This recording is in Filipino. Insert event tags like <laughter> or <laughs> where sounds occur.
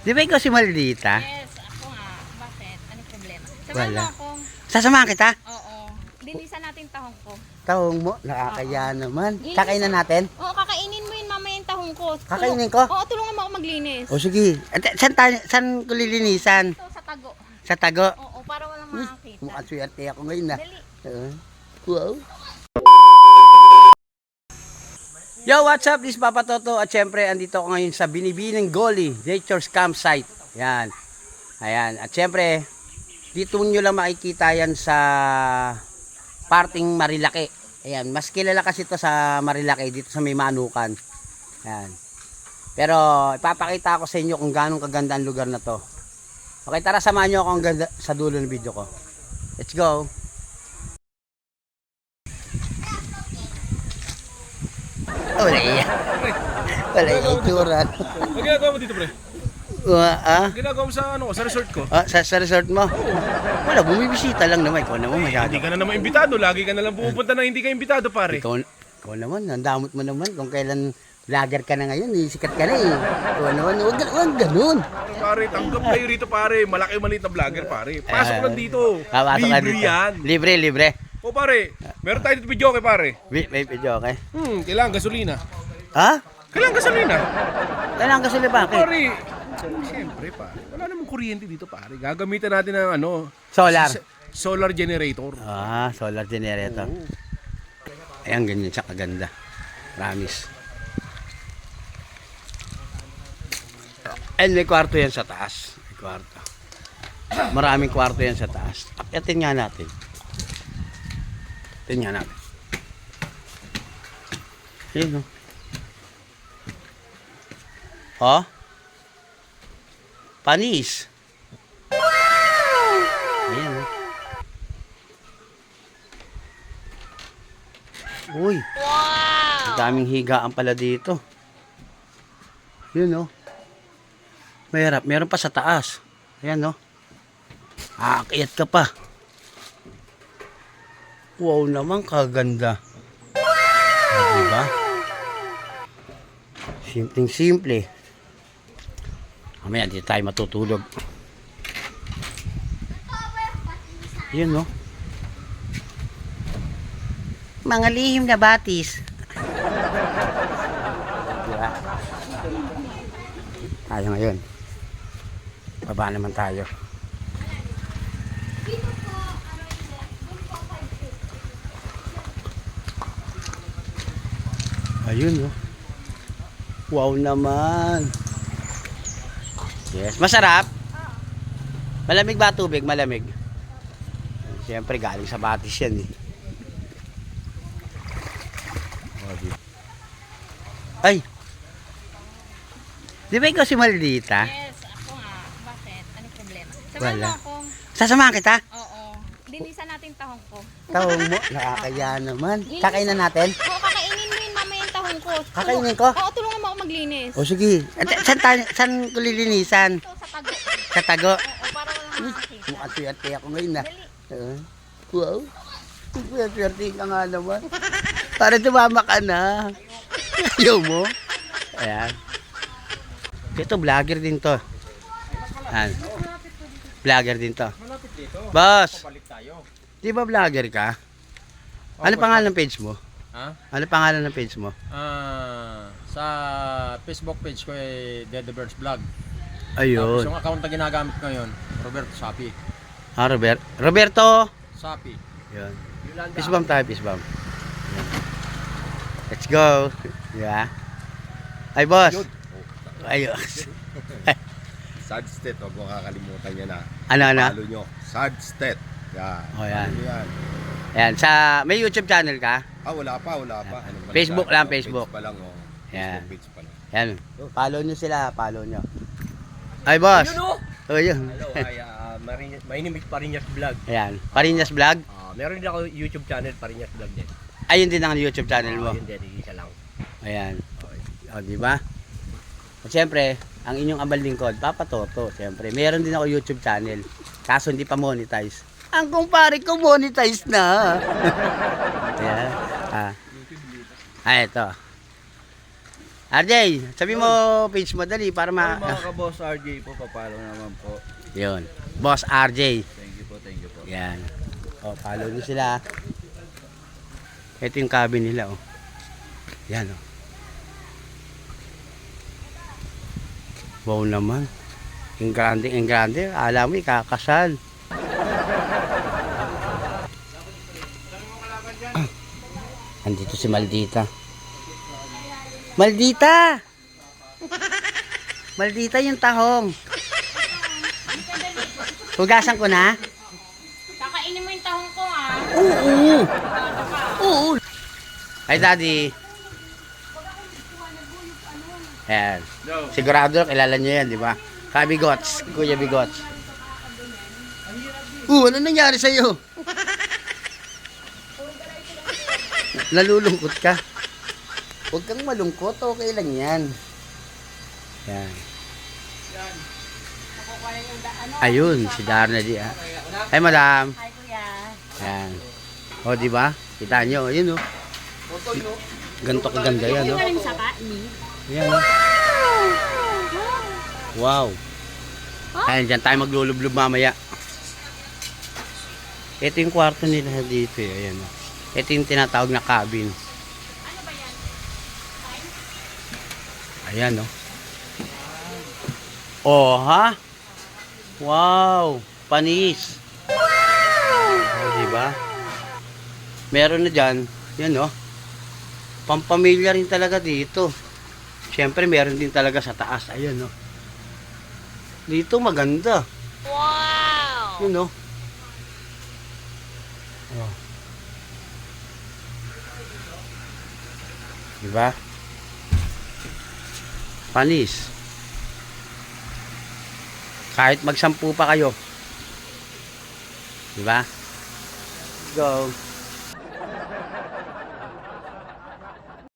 Di ba ikaw si Maldita? Yes, ako nga. Bakit? Anong problema? Samahan Wala. mo ako. Sasamahan kita? Oo. Linisan natin tahong ko. Tahong mo, nakakaya naman. Kakainan natin? Oo, kakainin mo yun mamaya yung tahong ko. Kakainin ko? Oo, tulungan mo ako maglinis. O sige. At, saan, tayo, saan ko lilinisan? Ito, sa tago. Sa tago? Oo, para walang makakita. Mukhang swerte ako ngayon na. Dali. Uh, wow. Yo, what's up? This is Papa Toto at syempre andito ako ngayon sa Binibining Goli Nature's Campsite. Yan. Ayan. At syempre, dito nyo lang makikita yan sa parting Marilaki. Ayan. Mas kilala kasi ito sa Marilaki dito sa may Manukan. Ayan. Pero ipapakita ko sa inyo kung gaano kaganda ang lugar na to. Okay, tara samahan nyo ako ganda, sa dulo ng video ko. Let's go. Wala yan. Wala yan itsura. Ang ginagawa mo dito, pre? Uh, ah? Ginagawa mo sa ano, sa resort ko? Ah, sa, sa resort mo? Wala, bumibisita lang naman. Ikaw naman masyado. Hindi ka na naman imbitado. Lagi ka na lang pumupunta na hindi ka imbitado, pare. Ikaw, ikaw naman, ang damot mo naman. Kung kailan vlogger ka na ngayon, eh, sikat ka na eh. Ikaw naman, huwag, huwag ganun. Pare, tanggap kayo rito, pare. Malaki maliit na vlogger, pare. Pasok lang dito. Ah, pasok ka Libre dito. yan. Libre, libre. O, pare, meron tayo dito video kay pare. May, may video, okay? Hmm, kailangan gasolina. Ha? Kailangan gasolina. Kailangan kasi bakit? Pare, siyempre, pare. Wala namang kuryente dito, pare. Gagamitan natin ng ano, Solar. s- solar generator. Ah, solar generator. Oo. Ayan, ganyan siya kaganda. Promise. And may kwarto yan sa taas. May kwarto. Maraming kwarto yan sa taas. Akyatin nga natin. Nga natin. Ayun o. Oh. Panis. Ayan o. Uy. Ang daming higaan pala dito. Yun oh. Mahirap. Meron pa sa taas. Ayan oh. Aakyat ka pa. Wow naman kaganda. Ah, diba? Simpleng simple. Mamaya di tayo matutulog. Yun no. Mga lihim na batis. diba? Tayo ngayon. Baba naman tayo. Ayun oh. Wow naman. Yes, masarap. Malamig ba tubig? Malamig. Siyempre galing sa batis yan eh. Ay! Di ba ikaw si Maldita? Yes, ako nga. Bakit? Anong problema? Samahan Wala. mo ako. Sasamahan kita? Oo. Linisan natin tahong ko. Tahong mo, nakakaya naman. Kakainan natin? Oo, kakainin mo yun mamaya yung tahong ko. Kakainin ko? Oo, tulungan mo ako maglinis. O sige. At, saan, tayo, saan ko lilinisan? Ito, sa tago. Sa tago? Oo, para walang makakita. Mukhang swerte ako ngayon na. Uh, wow. Swerte ka nga naman. Para tumama ka na. Ayaw mo? Ayan. Ito, vlogger din to. Ayan. Vlogger din to. Boss! Di ba vlogger ka? Ano pangalan ng page mo? Ha? Ano pangalan ng page mo? Ah, sa Facebook page ko ay Dead the Birds Vlog. Tapos Ayun. yung account na ginagamit ko ngayon, Roberto Sapi. Ah, Robert. Roberto! Sapi. Yun. Peace bomb tayo, peace bomb. Yan. Let's go. Yeah. Ay, boss. Ayos. <laughs> Sad State, huwag mo kakalimutan yan na. Ano, ano? Follow nyo. Sad State. Yan. Oh, yan. Follow nyo yan. Ayan, sa, may YouTube channel ka? Ah, wala pa, wala pa. Ano Facebook lang, Oh, Facebook. Page pa lang, oh. Yan. Facebook page pa lang. Yan. Follow nyo sila, follow nyo. Ay, boss. Oh, yun. Hello, ay <laughs> uh, Marin- my name is Parinyas Vlog. Ayan. Parinyas Vlog. Ah, meron din ako YouTube channel, Parinyas Vlog din. Ayun din ang YouTube channel mo. Ah, yun din, isa lang. Ayan. O, di ba? At syempre, ang inyong abal lingkod, Papa Toto, syempre. Meron din ako YouTube channel. Kaso hindi pa monetize. Ang kumpare ko monetize na. <laughs> Ah. Ah, ito. RJ, sabi mo page mo dali para ma... mga ka-boss RJ po, papalo naman po. Yun. Boss RJ. Thank you po, thank you po. Yan. O, follow nyo sila. Ito yung cabin nila, oh. Yan, oh. Wow naman. Ang grande, ang grande. Alam mo, ikakasal. Andito si Maldita. Maldita! <laughs> Maldita yung tahong. Hugasan ko na? Kakainin mo yung tahong ko ah. Oo. Oo. Ay, daddy. Ayan. Sigurado kilala nyo yan, di ba? Kabigots, Kuya Bigots. Uh, ano nangyari sa'yo? Nalulungkot ka. Huwag kang malungkot, okay lang yan. Yan. Ayun, si Darna di ah. Ay, madam. Hi kuya. Yan. O, di ba? Kita nyo, yun o. Ganto kaganda yan, o. Galing sa ni. Yan, o. Wow. Ayan, dyan tayo maglulublob mamaya. Ito yung kwarto nila dito, eh. Ayan, o. Ito yung tinatawag na cabin. Ayan, o. Oh, ha? Wow, panis. Oh, di ba? Meron na diyan, 'yan oh. Pampamilya rin talaga dito. Siyempre, meron din talaga sa taas. Ayan oh. Dito maganda. Wow! Yun oh. Oh. Di ba? Panis. Kahit magsampu pa kayo. Di ba? Go.